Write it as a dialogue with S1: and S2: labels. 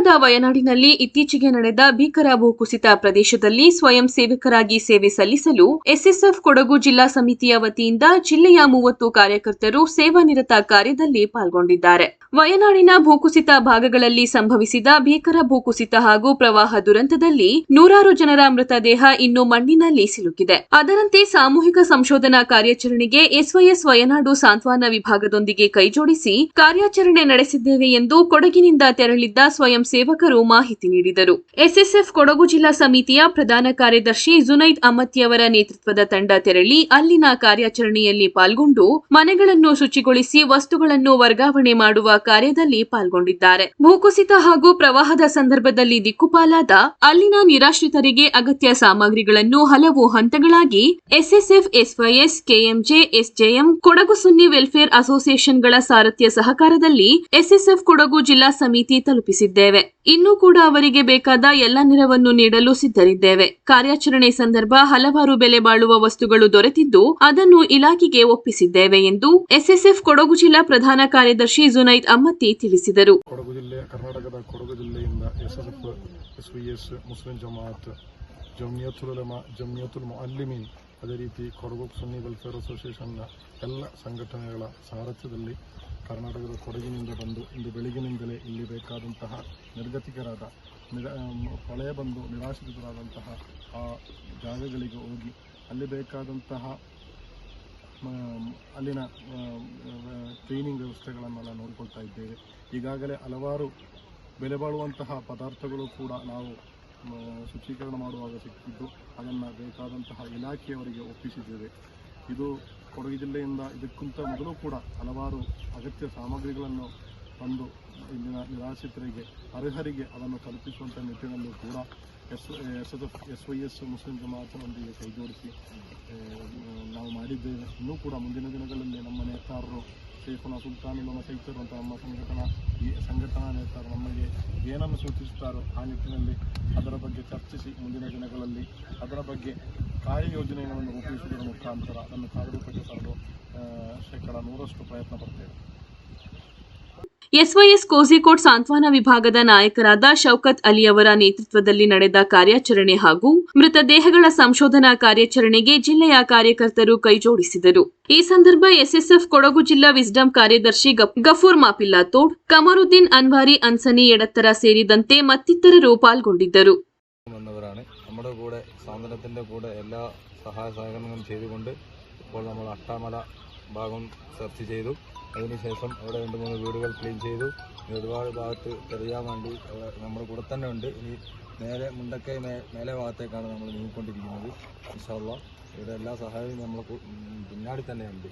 S1: ಕೇರಳದ ವಯನಾಡಿನಲ್ಲಿ ಇತ್ತೀಚೆಗೆ ನಡೆದ ಭೀಕರ ಭೂಕುಸಿತ ಪ್ರದೇಶದಲ್ಲಿ ಸ್ವಯಂ ಸೇವಕರಾಗಿ ಸೇವೆ ಸಲ್ಲಿಸಲು ಎಸ್ಎಸ್ಎಫ್ ಕೊಡಗು ಜಿಲ್ಲಾ ಸಮಿತಿಯ ವತಿಯಿಂದ ಜಿಲ್ಲೆಯ ಮೂವತ್ತು ಕಾರ್ಯಕರ್ತರು ಸೇವಾನಿರತ ಕಾರ್ಯದಲ್ಲಿ ಪಾಲ್ಗೊಂಡಿದ್ದಾರೆ. ವಯನಾಡಿನ ಭೂಕುಸಿತ ಭಾಗಗಳಲ್ಲಿ ಸಂಭವಿಸಿದ ಭೀಕರ ಭೂಕುಸಿತ ಹಾಗೂ ಪ್ರವಾಹ ದುರಂತದಲ್ಲಿ ನೂರಾರು ಜನರ ಮೃತದೇಹ ಇನ್ನು ಮಣ್ಣಿನಲ್ಲಿ ಸಿಲುಕಿದೆ. ಅದರಂತೆ ಸಾಮೂಹಿಕ ಸಂಶೋಧನಾ ಕಾರ್ಯಾಚರಣೆಗೆ ಎಸ್ವೈಎಸ್ ವಯನಾಡು ಸಾಂತ್ವನ ವಿಭಾಗದೊಂದಿಗೆ ಕೈಜೋಡಿಸಿ ಕಾರ್ಯಾಚರಣೆ ನಡೆಸಿದ್ದೇವೆ ಎಂದು ಕೊಡಗಿನಿಂದ ತೆರಳಿದ್ದ ಸ್ವಯಂ ಸೇವಕರು ಮಾಹಿತಿ ನೀಡಿದರು. ಎಸ್ಎಸ್ಎಫ್ ಕೊಡಗು ಜಿಲ್ಲಾ ಸಮಿತಿಯ ಪ್ರಧಾನ ಕಾರ್ಯದರ್ಶಿ ಜುನೈದ್ ಅಮತ್ಯವರ ನೇತೃತ್ವದ ತಂಡ ತೆರಳಿ ಅಲ್ಲಿನ ಕಾರ್ಯಾಚರಣೆಯಲ್ಲಿ ಪಾಲ್ಗೊಂಡು ಮನೆಗಳನ್ನು ಶುಚಿಗೊಳಿಸಿ ವಸ್ತುಗಳನ್ನು ವರ್ಗಾವಣೆ ಮಾಡುವ ಕಾರ್ಯದಲ್ಲಿ ಪಾಲ್ಗೊಂಡಿದ್ದಾರೆ. ಭೂಕುಸಿತ ಹಾಗೂ ಪ್ರವಾಹದ ಸಂದರ್ಭದಲ್ಲಿ ದಿಕ್ಕುಪಾಲಾದ ಅಲ್ಲಿನ ನಿರಾಶ್ರಿತರಿಗೆ ಅಗತ್ಯ ಸಾಮಗ್ರಿಗಳನ್ನು ಹಲವು ಹಂತಗಳಾಗಿ SSF, SYS, KMJ, SJM, Kodagu Sunni welfare ಅಸೋಸಿಯೇಷನ್ಗಳ ಸಾರಥ್ಯ ಸಹಕಾರದಲ್ಲಿ ಎಸ್ಎಸ್ಎಫ್ ಕೊಡಗು ಜಿಲ್ಲಾ ಸಮಿತಿ ತಲುಪಿಸಿದ್ದೇವೆ ಇನ್ನೂ ಕೂಡ ಅವರಿಗೆ ಬೇಕಾದ ಎಲ್ಲ ನೆರವನ್ನು ನೀಡಲು ಸಿದ್ಧರಿದ್ದೇವೆ. ಕಾರ್ಯಾಚರಣೆ ಸಂದರ್ಭ ಹಲವಾರು ಬೆಲೆ ಬಾಳುವ ವಸ್ತುಗಳು ದೊರೆತಿದ್ದು, ಅದನ್ನು ಇಲಾಖೆಗೆ ಒಪ್ಪಿಸಿದ್ದೇವೆ ಎಂದು ಎಸ್ಎಸ್ಎಫ್ ಕೊಡಗು ಜಿಲ್ಲಾ ಪ್ರಧಾನ ಕಾರ್ಯದರ್ಶಿ ಜುನೈದ್ ಅಮ್ಮತ್ತಿ ತಿಳಿಸಿದರು.
S2: ಕೊಡಗು ಜಿಲ್ಲೆ, ಕರ್ನಾಟಕದ ಕೊಡಗು ಜಿಲ್ಲೆಯಿಂದ SSF S F S V S Muslim Jamaat ಅದೇ ರೀತಿ ಕೊಡಗು ಸುನ್ನಿ ವೆಲ್ಫೇರ್ ಅಸೋಸಿಯೇಷನ್ನ ಎಲ್ಲ ಸಂಘಟನೆಗಳ ಸಾರಥ್ಯದಲ್ಲಿ ಕರ್ನಾಟಕದ ಕೊಡಗಿನಿಂದ ಬಂದು ಇಂದು ಬೆಳಗಿನಿಂದಲೇ ಇಲ್ಲಿ ಬೇಕಾದಂತಹ ನಿರ್ಗತಿಕರಾದ ನಿರ ಬಂದು ನಿರಾಶ್ರಿತರಾದಂತಹ ಆ ಜಾಗಗಳಿಗೆ ಹೋಗಿ ಅಲ್ಲಿ ಬೇಕಾದಂತಹ ಅಲ್ಲಿನ ಕ್ಲೀನಿಂಗ್ ವ್ಯವಸ್ಥೆಗಳನ್ನೆಲ್ಲ ನೋಡಿಕೊಳ್ತಾ ಇದ್ದೇವೆ. ಈಗಾಗಲೇ ಹಲವಾರು ಬೆಲೆ ಬಾಳುವಂತಹ ಪದಾರ್ಥಗಳು ಕೂಡ ನಾವು ಶುಚೀಕರಣ ಮಾಡುವಾಗ ಸಿಕ್ಕಿದ್ದು. ಅದನ್ನು ಬೇಕಾದಂತಹ ಇಲಾಖೆಯವರಿಗೆ ಒಪ್ಪಿಸಿದ್ದೇವೆ. ಇದು ಕೊಡಗು ಜಿಲ್ಲೆಯಿಂದ ಇದಕ್ಕಿಂತ ಮೊದಲು ಕೂಡ ಹಲವಾರು ಅಗತ್ಯ ಸಾಮಗ್ರಿಗಳನ್ನು ತಂದು ಇಲ್ಲಿನ ನಿರಾಶ್ರಿತರಿಗೆ, ಅರ್ಹರಿಗೆ ಅದನ್ನು ತಲುಪಿಸುವಂಥ ನಿಟ್ಟಿನಲ್ಲೂ ಕೂಡ S S S S Y S Muslim ಜಮಾತನೊಂದಿಗೆ ಕೈಜೋಡಿಸಿ ನಾವು ಮಾಡಿದ್ದೇವೆ. ಇನ್ನೂ ಕೂಡ ಮುಂದಿನ ದಿನಗಳಲ್ಲಿ ನಮ್ಮ ನೇತಾರರು ಶೇಖುನ ಸುಲ್ತಾನ್ ನಮ್ಮ ಅಂತ ನಮ್ಮ ಸಂಘಟನಾ ಈ ಸಂಘಟನಾ ನೇತಾರು ನಮಗೆ ಏನನ್ನು ಸೂಚಿಸುತ್ತಾರೋ ಆ ನಿಟ್ಟಿನಲ್ಲಿ ಅದರ ಬಗ್ಗೆ ಚರ್ಚಿಸಿ ಮುಂದಿನ ದಿನಗಳಲ್ಲಿ ಅದರ ಬಗ್ಗೆ ಕಾರ್ಯಯೋಜನೆಗಳನ್ನು ರೂಪಿಸುವುದರ ಮುಖಾಂತರ ಅದನ್ನು ಕಾರ್ಯರೂಪಕ್ಕೆ ತರಲು ಶೇಕಡ ನೂರಷ್ಟು ಪ್ರಯತ್ನ ಪಡ್ತೇವೆ.
S1: ಎಸ್ವೈಎಸ್ ಕೋಝಿಕೋಡ್ ಸಾಂತ್ವನ ವಿಭಾಗದ ನಾಯಕರಾದ ಶೌಕತ್ ಅಲಿ ಅವರ ನೇತೃತ್ವದಲ್ಲಿ ನಡೆದ ಕಾರ್ಯಾಚರಣೆ ಹಾಗೂ ಮೃತದೇಹಗಳ ಸಂಶೋಧನಾ ಕಾರ್ಯಾಚರಣೆಗೆ ಜಿಲ್ಲೆಯ ಕಾರ್ಯಕರ್ತರು ಕೈಜೋಡಿಸಿದರು ಈ ಸಂದರ್ಭ ಎಸ್ಎಸ್ಎಫ್ ಕೊಡಗು ಜಿಲ್ಲಾ ವಿಸ್ಡಂ ಕಾರ್ಯದರ್ಶಿ ಗಫ್- ಗಫೂರ್ ಮಾಪಿಲ್ಲಾತೋಡ್ ಕಮರುದ್ದೀನ್ ಅನ್ವಾರಿ ಅನ್ಸನಿ ಎಡತ್ತರ ಸೇರಿದಂತೆ ಮತ್ತಿತರರು ಪಾಲ್ಗೊಂಡಿದ್ದರು
S3: വന്നവരാണ് നമ്മുടെ കൂടെ സാന്ത്വനത്തിൻ്റെ കൂടെ എല്ലാ സഹായ സഹകരണങ്ങളും ചെയ്തുകൊണ്ട് ഇപ്പോൾ നമ്മൾ അട്ടാമല ഭാഗം സെർച്ച് ചെയ്തു അതിനുശേഷം അവിടെ രണ്ട് മൂന്ന് വീടുകൾ ക്ലീൻ ചെയ്തു. ഒരുപാട് ഭാഗത്ത് തെളിയാൻ വേണ്ടി നമ്മുടെ കൂടെ തന്നെ ഉണ്ട്. ഇനി നേരെ മുണ്ടക്കൈ മേ മേലെ ഭാഗത്തേക്കാണ് നമ്മൾ നീങ്ങിക്കൊണ്ടിരിക്കുന്നത്. ഇൻഷാല്ല ഇവിടെ എല്ലാ സഹായവും നമ്മൾ പിന്നാടി തന്നെ ഉണ്ട്